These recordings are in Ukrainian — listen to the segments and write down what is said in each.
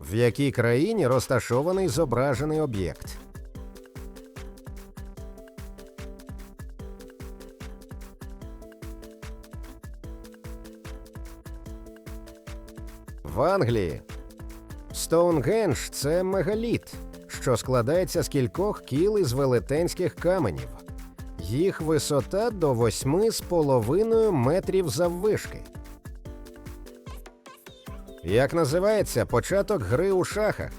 В якій країні розташований зображений об'єкт? В Англії. Стоунгендж – це мегаліт, що складається з кількох кіл із велетенських каменів. Їх висота до 8,5 метрів заввишки. Як називається початок гри у шахах?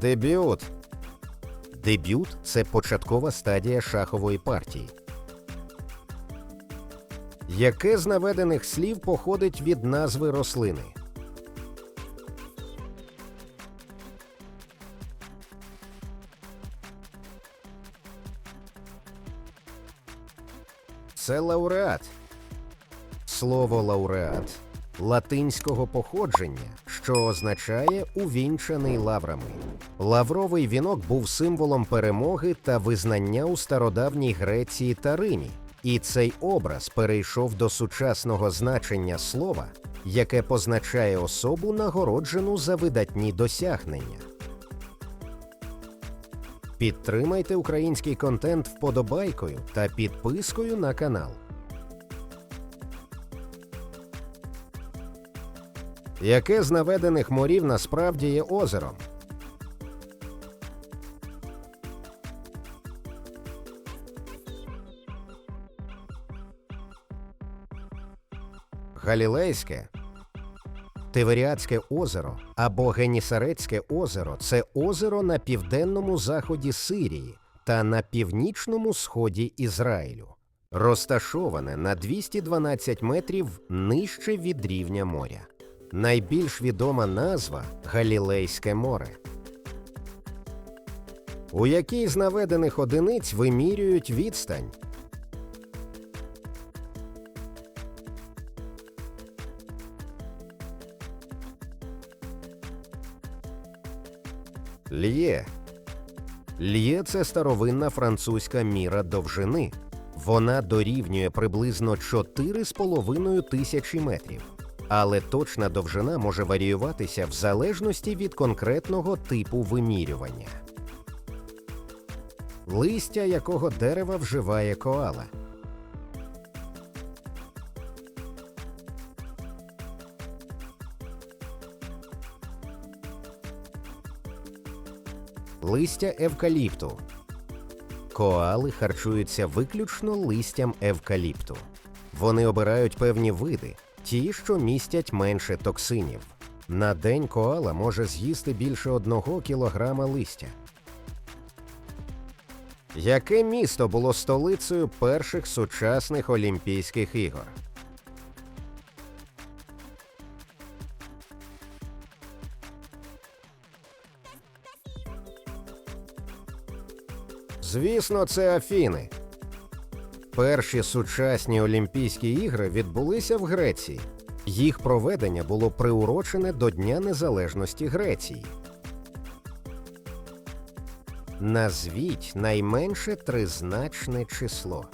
Дебют. Дебют це початкова стадія шахової партії. Яке з наведених слів походить від назви рослини? Це лауреат. Слово лауреат латинського походження, що означає увінчаний лаврами. Лавровий вінок був символом перемоги та визнання у стародавній Греції та Римі, і цей образ перейшов до сучасного значення слова, яке позначає особу, нагороджену за видатні досягнення. Підтримайте український контент вподобайкою та підпискою на канал. Яке з наведених морів насправді є озером? Галілейське, Тиверіадське озеро або Генісарецьке озеро це озеро на південному заході Сирії та на північному сході Ізраїлю, розташоване на 212 метрів нижче від рівня моря. Найбільш відома назва Галілейське море. У якій з наведених одиниць вимірюють відстань? Л'є. Л'є це старовинна французька міра довжини. Вона дорівнює приблизно 4,5 тисячі метрів. Але точна довжина може варіюватися в залежності від конкретного типу вимірювання. Листя якого дерева вживає коала. Листя евкаліпту. Коали харчуються виключно листям евкаліпту. Вони обирають певні види, ті, що містять менше токсинів. На день коала може з'їсти більше одного кілограма листя. Яке місто було столицею перших сучасних Олімпійських ігор? Звісно, це Афіни. Перші сучасні Олімпійські ігри відбулися в Греції. Їх проведення було приурочене до Дня Незалежності Греції. Назвіть найменше тризначне число.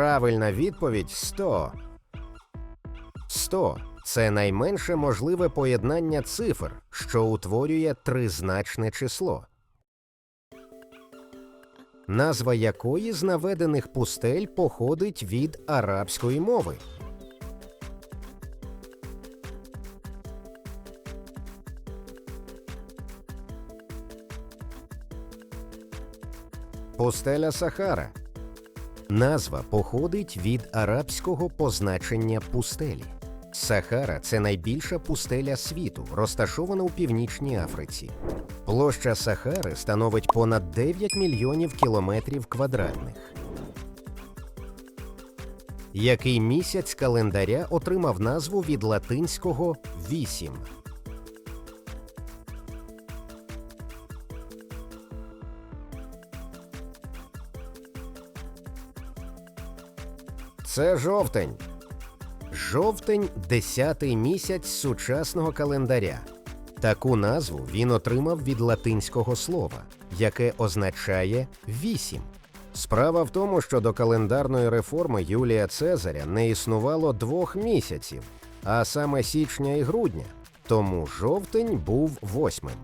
Правильна відповідь 100. 100 – це найменше можливе поєднання цифр, що утворює тризначне число. Назва якої з наведених пустель походить від арабської мови. Пустеля Сахара. Назва походить від арабського позначення пустелі. Сахара це найбільша пустеля світу, розташована у північній Африці. Площа Сахари становить понад 9 мільйонів кілометрів квадратних. Який місяць календаря отримав назву від латинського вісім? Це жовтень. Жовтень 10-й місяць сучасного календаря. Таку назву він отримав від латинського слова, яке означає вісім. Справа в тому, що до календарної реформи Юлія Цезаря не існувало двох місяців, а саме січня і грудня, тому жовтень був восьмим.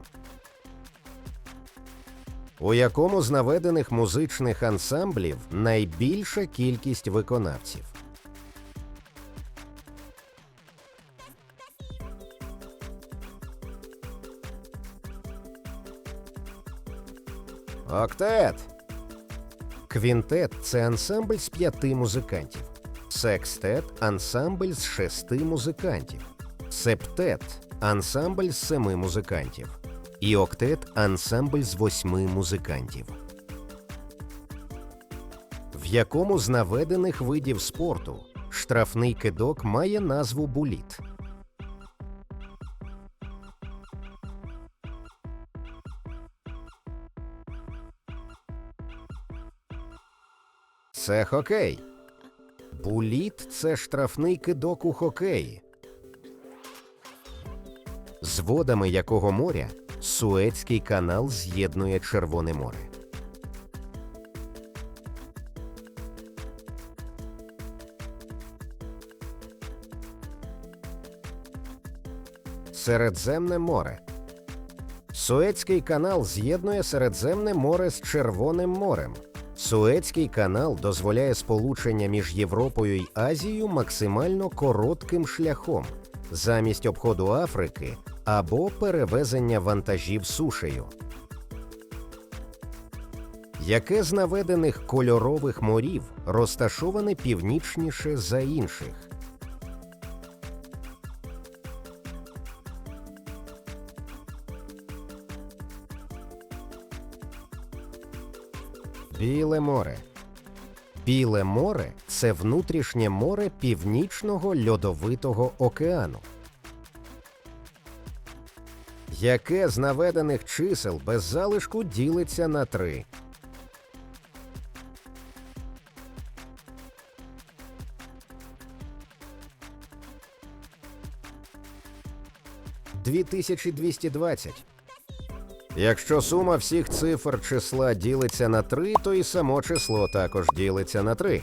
У якому з наведених музичних ансамблів найбільша кількість виконавців? Октет. Квінтет це ансамбль з п'яти музикантів. Секстет ансамбль з шести музикантів. Септет ансамбль з семи музикантів. І октет ансамбль з восьми музикантів. В якому з наведених видів спорту штрафний кидок має назву буліт. Це хокей. Буліт це штрафний кидок у хокеї. З водами якого моря Суецький канал з'єднує Червоне море. Середземне море. Суецький канал з'єднує Середземне море з Червоним морем. Суецький канал дозволяє сполучення між Європою й Азією максимально коротким шляхом замість обходу Африки або перевезення вантажів сушею. Яке з наведених кольорових морів розташоване північніше за інших? Біле море. Біле море це внутрішнє море Північного льодовитого океану. Яке з наведених чисел без залишку ділиться на три? Дві тисячі двісті двадцять. Якщо сума всіх цифр числа ділиться на 3, то і само число також ділиться на 3.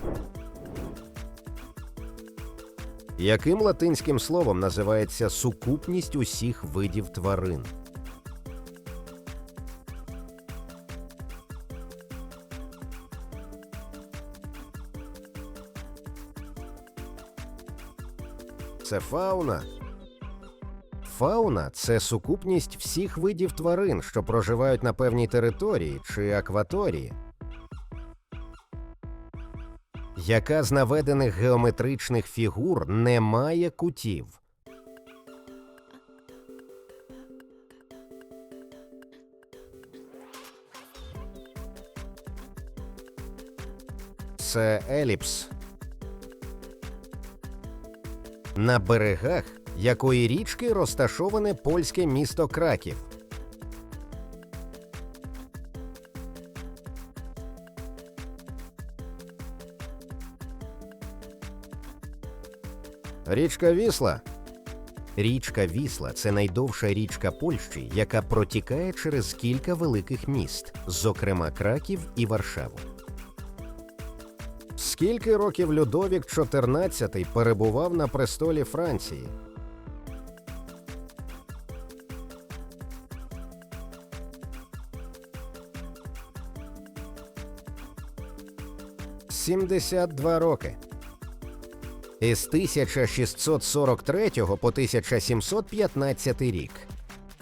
Яким латинським словом називається сукупність усіх видів тварин? Це фауна. Фауна це сукупність всіх видів тварин, що проживають на певній території чи акваторії. Яка з наведених геометричних фігур не має кутів? Це еліпс. На берегах якої річки розташоване польське місто Краків. Річка Вісла. Річка Вісла це найдовша річка Польщі, яка протікає через кілька великих міст, зокрема Краків і Варшаву. Скільки років Людовік XIV перебував на престолі Франції? Сімдесят два роки. Із 1643 по 1715 рік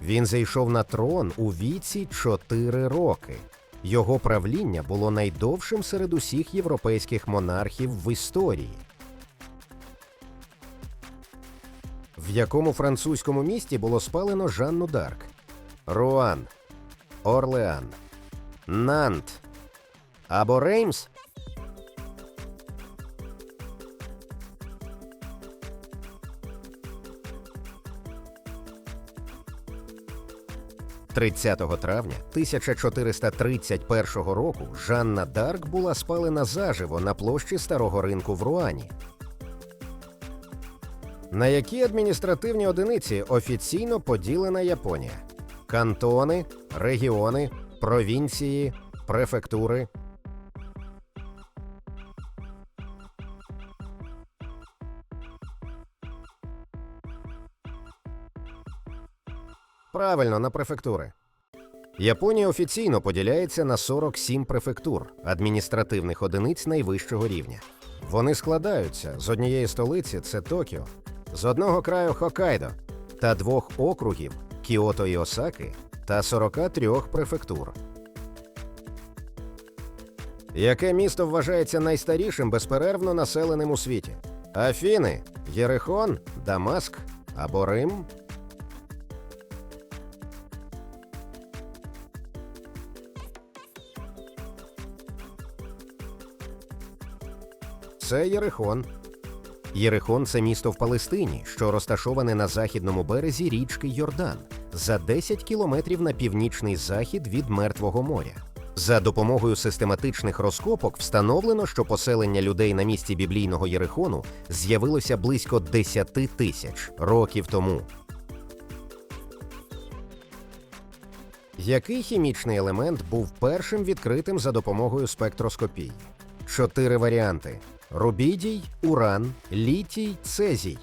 він зайшов на трон у віці 4 роки. Його правління було найдовшим серед усіх європейських монархів в історії. В якому французькому місті було спалено Жанну Дарк? Руан, Орлеан, Нант або Реймс? Тридцятого травня 1431 року Жанна Дарк була спалена заживо на площі старого ринку в Руані. На які адміністративні одиниці офіційно поділена Японія? Кантони, регіони, провінції, префектури. Правильно, на префектури. Японія офіційно поділяється на 47 префектур адміністративних одиниць найвищого рівня. Вони складаються з однієї столиці це Токіо, з одного краю Хоккайдо та двох округів Кіото і Осаки та 43 префектур. Яке місто вважається найстарішим безперервно населеним у світі? Афіни, Єрихон, Дамаск або Рим? Це Єрихон. Єрихон це місто в Палестині, що розташоване на західному березі річки Йордан, за 10 кілометрів на північний захід від Мертвого моря. За допомогою систематичних розкопок встановлено, що поселення людей на місці біблійного Єрихону з'явилося близько 10 тисяч років тому. Який хімічний елемент був першим відкритим за допомогою спектроскопії? Чотири варіанти: рубідій, уран, літій, цезій.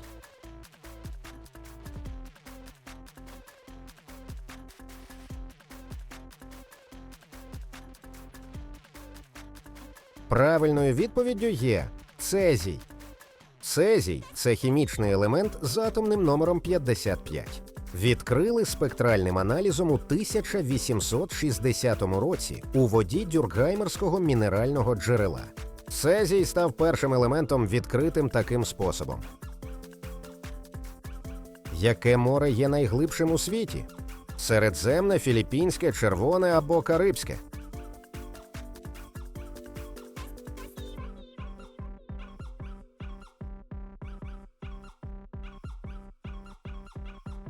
Правильною відповіддю є цезій. Цезій це хімічний елемент з атомним номером 55. Відкрили спектральним аналізом у 1860 році у воді дюркгаймерського мінерального джерела. Цезій став першим елементом відкритим таким способом. Яке море є найглибшим у світі? Середземне, Філіппінське, Червоне або Карибське?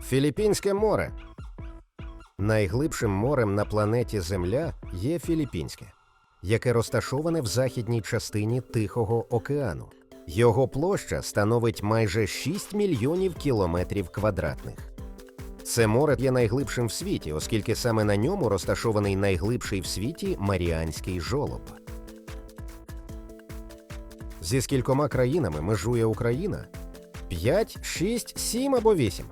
Філіппінське море. Найглибшим морем на планеті Земля є Філіппінське, яке розташоване в західній частині Тихого океану. Його площа становить майже 6 мільйонів кілометрів квадратних. Це море є найглибшим в світі, оскільки саме на ньому розташований найглибший в світі Маріанський жолоб. Зі скількома країнами межує Україна? 5, 6, 7 або 8?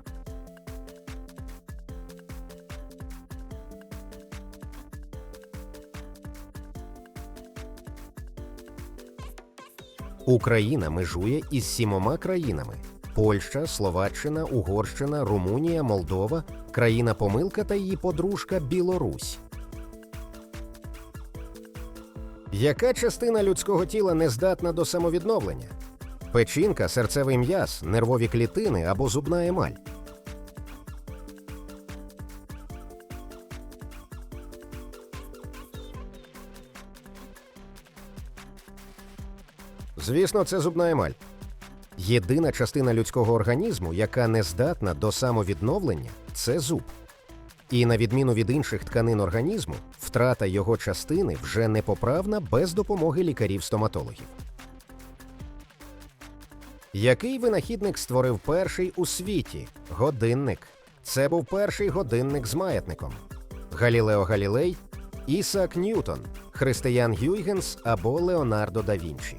Україна межує із сімома країнами: Польща, Словаччина, Угорщина, Румунія, Молдова, країна помилка та її подружка Білорусь. Яка частина людського тіла не здатна до самовідновлення? Печінка, серцевий м'яз, нервові клітини або зубна емаль. Звісно, це зубна емаль. Єдина частина людського організму, яка не здатна до самовідновлення, це зуб. І на відміну від інших тканин організму, втрата його частини вже непоправна без допомоги лікарів-стоматологів. Який винахідник створив перший у світі годинник? Це був перший годинник з маятником. Галілео Галілей, Ісаак Ньютон, Християн Гюйгенс або Леонардо да Вінчі.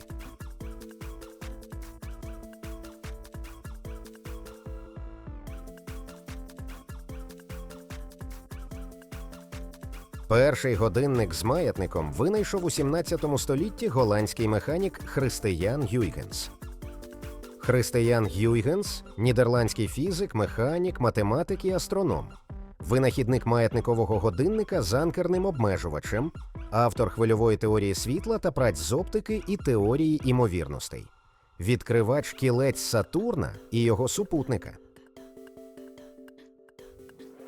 Перший годинник з маятником винайшов у 17 столітті голландський механік Християн Гюйгенс. Християн Гюйгенс – нідерландський фізик, механік, математик і астроном, винахідник маятникового годинника з анкерним обмежувачем, автор хвильової теорії світла та праць з оптики і теорії імовірностей, відкривач кілець Сатурна і його супутника.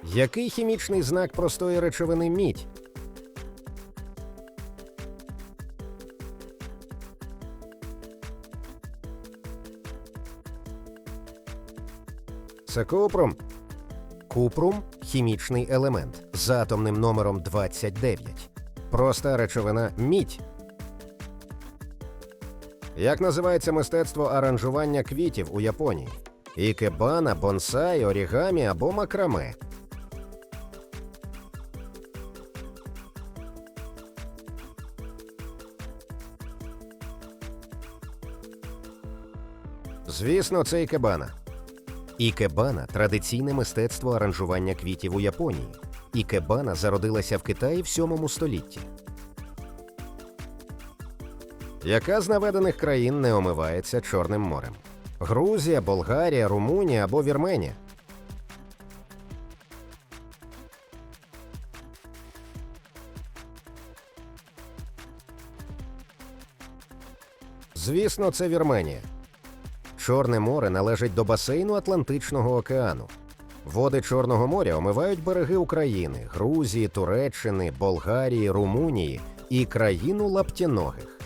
Який хімічний знак простої речовини мідь? Це купрум. Купрум хімічний елемент з атомним номером 29. Проста речовина мідь. Як називається мистецтво аранжування квітів у Японії? Ікебана, бонсай, орігамі або макраме. Звісно, це ікебана. Ікебана традиційне мистецтво аранжування квітів у Японії. Ікебана зародилася в Китаї в 7 столітті. Яка з наведених країн не омивається Чорним морем? Грузія, Болгарія, Румунія або Вірменія? Звісно, це Вірменія. Чорне море належить до басейну Атлантичного океану. Води Чорного моря омивають береги України, Грузії, Туреччини, Болгарії, Румунії і країну лаптєногих.